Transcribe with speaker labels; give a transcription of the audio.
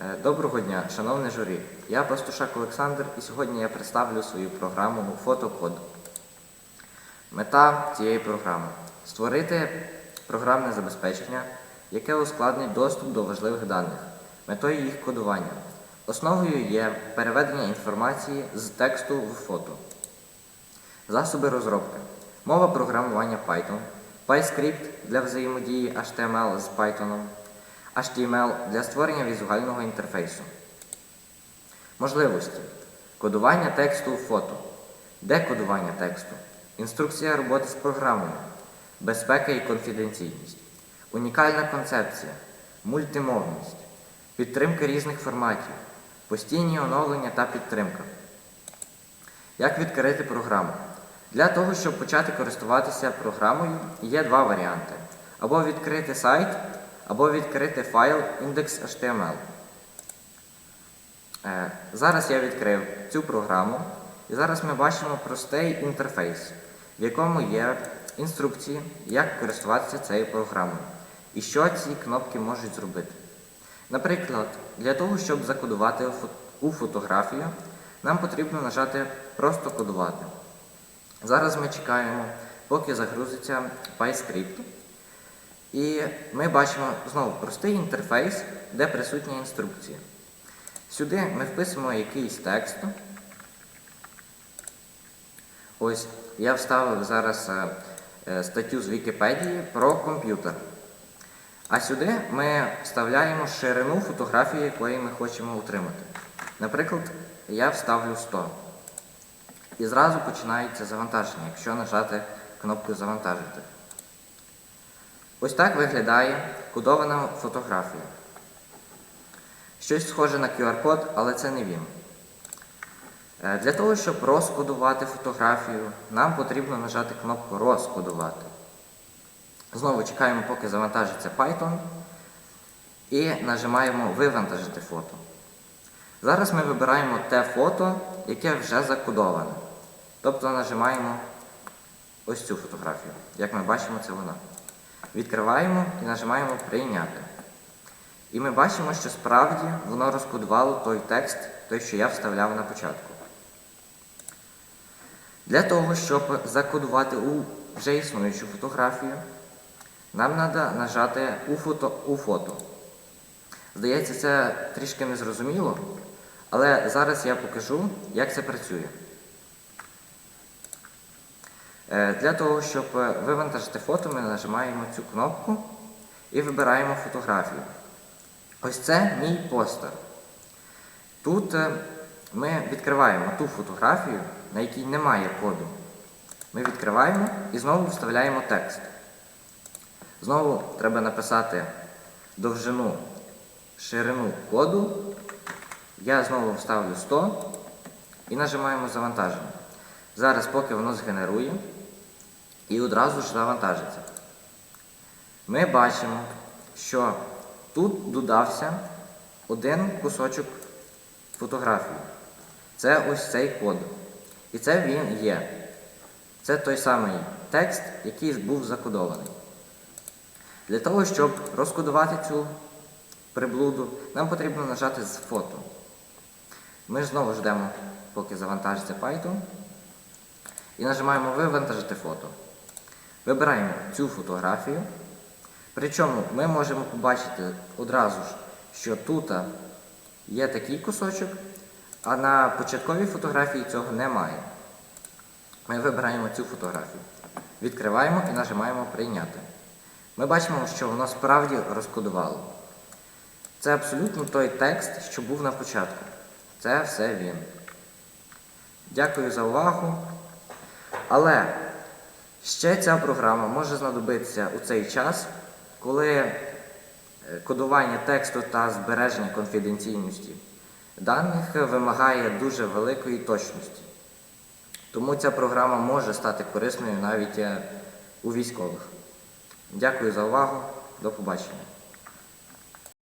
Speaker 1: Е, Доброго дня, шановне журі. Я Пастушак Олександр і сьогодні я представлю свою програму Фотокод. Мета цієї програми створити програмне забезпечення, яке ускладнить доступ до важливих даних, метою їх кодування. Основою є переведення інформації з тексту в фото. Засоби розробки. Мова програмування Python, PyScript для взаємодії HTML з Python, HTML для створення візуального інтерфейсу. Можливості. Кодування тексту у фото. Декодування тексту. Інструкція роботи з програмою. Безпека і конфіденційність. Унікальна концепція. Мультимовність. Підтримка різних форматів. Постійні оновлення та підтримка. Як відкрити програму? Для того, щоб почати користуватися програмою, є два варіанти: або відкрити сайт, або відкрити файл index.html. Е, Зараз я відкрив цю програму, і зараз ми бачимо простий інтерфейс, в якому є інструкції, як користуватися цією програмою і що ці кнопки можуть зробити. Наприклад, для того, щоб закодувати у фотографію, нам потрібно нажати Просто кодувати. Зараз ми чекаємо, поки загрузиться PyScript. І ми бачимо знову простий інтерфейс, де присутня інструкція. Сюди ми вписуємо якийсь текст. Ось я вставив зараз е, е, статтю з Вікіпедії про комп'ютер. А сюди ми вставляємо ширину фотографії, якої ми хочемо утримати. Наприклад, я вставлю 100. І зразу починається завантаження, якщо нажати кнопку Завантажити. Ось так виглядає кодована фотографія. Щось схоже на QR-код, але це не він. Е, Для того, щоб розкодувати фотографію, нам потрібно нажати кнопку Розкодувати. Знову чекаємо, поки завантажиться Python, і нажимаємо Вивантажити фото. Зараз ми вибираємо те фото, яке вже закодоване. Тобто нажимаємо ось цю фотографію. Як ми бачимо, це вона. Відкриваємо і нажимаємо Прийняти. І ми бачимо, що справді воно розкодувало той текст, той, що я вставляв на початку. Для того, щоб закодувати у вже існуючу фотографію, нам треба нажати у фото. У фото. Здається, це трішки незрозуміло, але зараз я покажу, як це працює. Е, Для того, щоб е, вивантажити фото, ми нажимаємо цю кнопку і вибираємо фотографію. Ось це мій постер. Тут е, ми відкриваємо ту фотографію, на якій немає коду. Ми відкриваємо і знову вставляємо текст. Знову треба написати довжину, ширину коду. Я знову вставлю 100 і нажимаємо завантаження. Зараз, поки воно згенерує, і одразу ж завантажиться. Ми бачимо, що тут додався один кусочок фотографії. Це ось цей код. І це він є. Це той самий текст, який був закодований. Для того, щоб розкодувати цю приблуду, нам потрібно нажати з фото. Ми знову ждемо, поки завантажиться Python. І нажимаємо Вивантажити фото. Вибираємо цю фотографію. Причому ми можемо побачити одразу ж, що тут є такий кусочок, а на початковій фотографії цього немає. Ми вибираємо цю фотографію. Відкриваємо і нажимаємо Прийняти. Ми бачимо, що воно справді розкодувало. Це абсолютно той текст, що був на початку. Це все він. Дякую за увагу. Але ще ця програма може знадобитися у цей час, коли е, кодування тексту та збереження конфіденційності даних вимагає дуже великої точності. Тому ця програма може стати корисною навіть е, у військових. Дякую за увагу. До побачення.